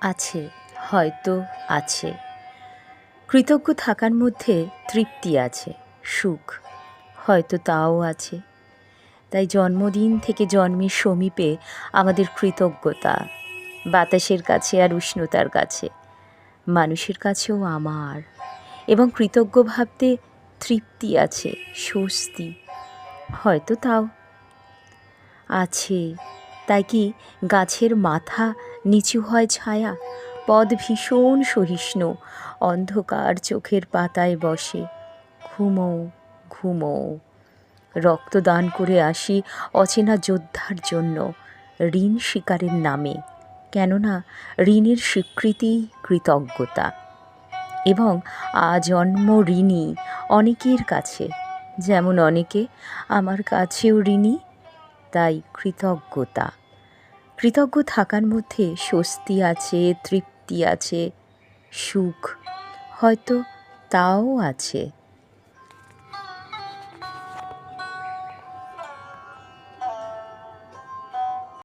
আছে, হয়তো আছে। কৃতজ্ঞ থাকার মধ্যে তৃপ্তি আছে, সুখ, হয়তো তাও আছে। তাই জন্মদিন থেকে জন্মের সমীপে আমাদের কৃতজ্ঞতা, বাতাসের কাছে আর উষ্ণতার কাছে, মানুষের কাছেও আমার। এবং কৃতজ্ঞ ভাবতে তৃপ্তি আছে, স্বস্তি, হয়তো তাও আছে। তাই কি গাছের মাথা নিচু হয় ছায়া? পদ ভীষণ সহিষ্ণু, অন্ধকার চোখের পাতায় বসে। ঘুমো ঘুমো রক্তদান করে আসি অচেনা যোদ্ধার জন্য, ঋণ শিকারের নামে। কেননা ঋণের স্বীকৃতি কৃতজ্ঞতা। এবং আজন্ম ঋণী অনেকের কাছে। যেমন অনেকে, আমার কাছেও ঋণী তাই কৃতজ্ঞতা। কৃতজ্ঞ থাকার মধ্যে স্বস্তি আছে তৃপ্তি আছে সুখ হয়তো তাও আছে।